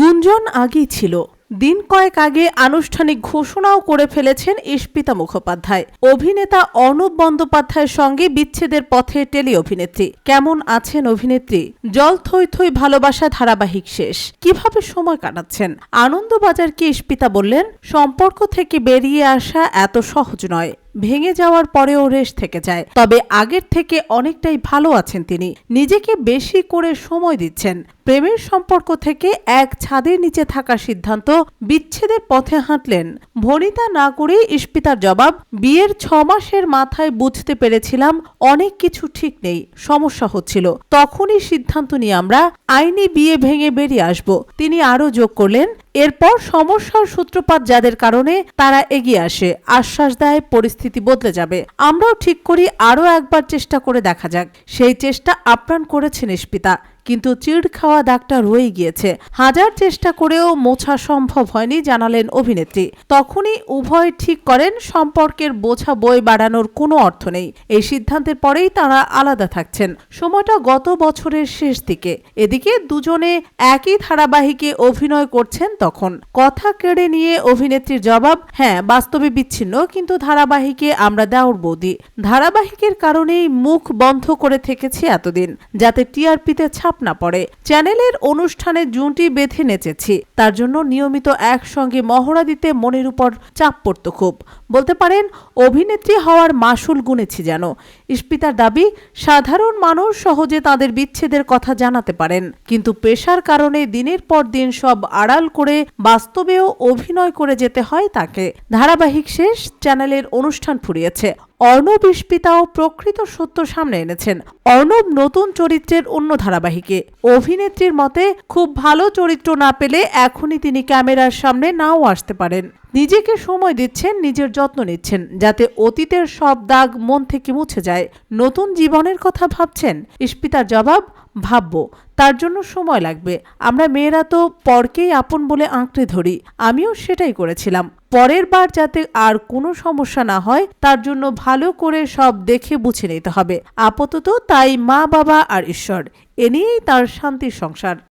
গুঞ্জন আগেই ছিল। দিন কয়েক আগে আনুষ্ঠানিক ঘোষণাও করে ফেলেছেন ইস্পিতা মুখোপাধ্যায়। অভিনেতা অনুপ বন্দ্যোপাধ্যায়ের সঙ্গে বিচ্ছেদের পথে টেলি অভিনেত্রী। কেমন আছেন অভিনেত্রী? জল থই থই ভালোবাসা ধারাবাহিক শেষ। কীভাবে সময় কাটাচ্ছেন? আনন্দবাজারকে ইস্পিতা বললেন, সম্পর্ক থেকে বেরিয়ে আসা এত সহজ নয়। ভেঙে যাওয়ার পরেও রেশ থেকে যায়। তবে আগের থেকে অনেকটাই ভালো আছেন তিনি। নিজেকে বেশি করে সময় দিচ্ছেন। প্রেমের সম্পর্ক থেকে এক ছাদের নিচে থাকার সিদ্ধান্ত বিচ্ছেদের পথে হাঁটলেন। ভনিতা না করে ইস্পিতার জবাব, বিয়ের ছ মাসের মাথায় বুঝতে পেরেছিলাম অনেক কিছু ঠিক নেই, সমস্যা হচ্ছিল। তখনই সিদ্ধান্ত নিয়ে আমরা আইনি বিয়ে ভেঙে বেরিয়ে আসব। তিনি আরও যোগ করলেন, এরপর সমস্যার সূত্রপাত যাদের কারণে তারা এগিয়ে আসে। আশ্বাস দেয় পরিস্থিতি বদলে যাবে। আমরাও ঠিক করি, আরও একবার চেষ্টা করে দেখা যাক। সেই চেষ্টা আপ্রাণ করেছেন ইস্পিতা কিন্তু চিড় খাওয়া দাগটা রয়ে গিয়েছে। হাজার চেষ্টা করেও মোছা সম্ভব হয়নি, জানালেন অভিনেত্রী। তখনই উভয় ঠিক করেন, সম্পর্কের বোঝা বই বাড়ানোর কোনো অর্থ নেই। এই সিদ্ধান্তের পরেই তারা আলাদা থাকছেন। সময়টা গত বছরের শেষ দিকে। এদিকে দুজনে একই ধারাবাহিকে অভিনয় করছেন তখন। কথা কেড়ে নিয়ে অভিনেত্রীর জবাব হ্যাঁ বাস্তবে বিচ্ছিন্ন, কিন্তু ধারাবাহিকে আমরা দেওর বৌদি। ধারাবাহিকের কারণেই মুখ বন্ধ করে থেকেছি এতদিন, যাতে টিআরপিতে ছাপ না পড়ে। চ্যানেলের অনুষ্ঠানে জুঁটি বেঁধে নেচেছি। তার জন্য নিয়মিত একসঙ্গে মহড়া দিতে মনের উপর চাপ পড়তো খুব। বলতে পারেন, অভিনেত্রী হওয়ার মাসুল গুনেছি যেন। ইস্পিতার দাবি, সাধারণ মানুষ সহজে তাদের বিচ্ছেদের কথা জানাতে পারেন। কিন্তু পেশার কারণে দিনের পর দিন সব আড়াল করে বাস্তবেও অভিনয় করে যেতে হয় তাকে। ধারাবাহিক শেষ চ্যানেলের অনুষ্ঠান ফুরিয়েছে। অর্ণব ইস্পিতাও প্রকৃত সত্য সামনে এনেছেন। অর্ণব নতুন চরিত্রের অন্য ধারাবাহিকে। অভিনেত্রীর মতে, খুব ভালো চরিত্র না পেলে এখনই তিনি ক্যামেরার সামনে নাও আসতে পারেন। নিজেকে সময় দিচ্ছেন, নিজের যত্ন নিচ্ছেন, যাতে অতীতের সব দাগ মন থেকে মুছে যায়। নতুন জীবনের কথা ভাবছেন? ইস্পিতার জবাব, ভাববো। তার জন্য সময় লাগবে। আমরা মেয়েরা তো পরকেই আপন বলে আঁকড়ে ধরি। আমিও সেটাই করেছিলাম। পরের বার যাতে আর কোনো সমস্যা না হয়, তার জন্য ভালো করে সব দেখে বুঝে নিতে হবে। আপাতত তাই মা, বাবা আর ঈশ্বর। এ নিয়েই তার শান্তির সংসার।